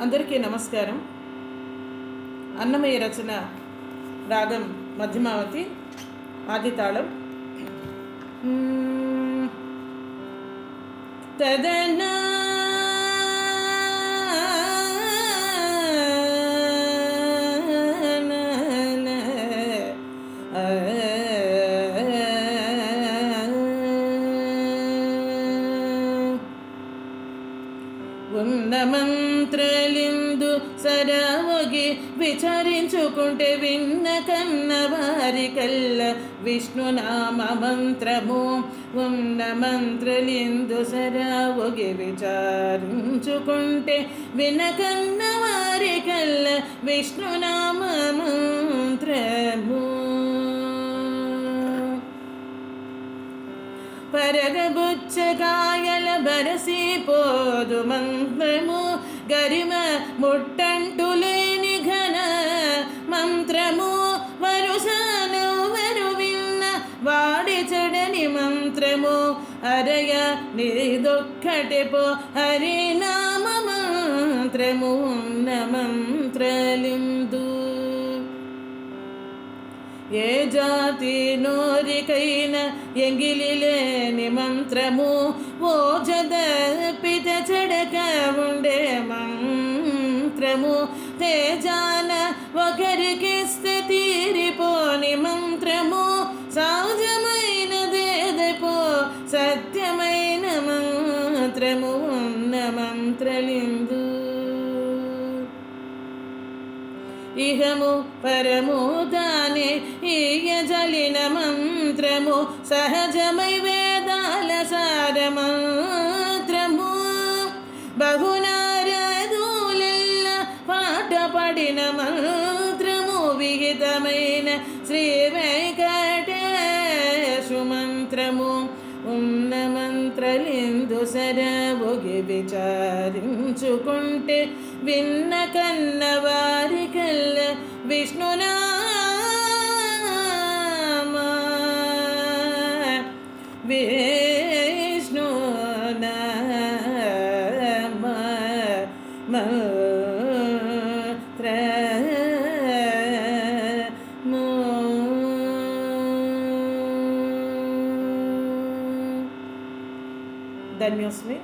అందరికీ నమస్కారం అన్నమయ్య రచన రాగం మధ్యమావతి ఆది తాళం మ్మ్. తదనా మంత్రలిందు సరావగి విచారించుకుంటే విన్న కన్న వారి కల్ల విష్ణునామ మంత్రము ఉన్న మంత్రలిందు సరావగి విచారించుకుంటే విన్న కన్న వారి కల్ల విష్ణునామ మంత్రము పరగబుచ్చగాయల బరసి పోదు మంత్రము గరిమ ముట్టంటు లేని ఘన మంత్రము వరుసను వరు విన్న వాడి చెడని మంత్రము అరయ నీదొక్కటి పో హరినామ మంత్రము ఉన్న ఏ జాతి నోరికైన ఎంగిలి లేని మంత్రము. ఓ జదపిత చెడక ఉండే మంత్రము. తేజాన ఒకరికిస్తే తీరిపోని మంత్రము. సహజమైనదేదపో సత్యమైన మంత్రము. ఉన్న మంత్రలిందు ఇహము పరము దాని ఈయజలిన మంత్రము సహజమై వేదాల సార మంత్రము. బహునారదులెల్ల పాట పడిన మంత్రము విహితమైన శ్రీ వెంకటేశు మంత్రము. ఉన్నమ మంత్రలిందు సరవుగి విచారించుకుంటే విన్న కన్న వారి కల్ల విష్ణునామ విష్ణునామ మంత్రము ధన్యోస్మి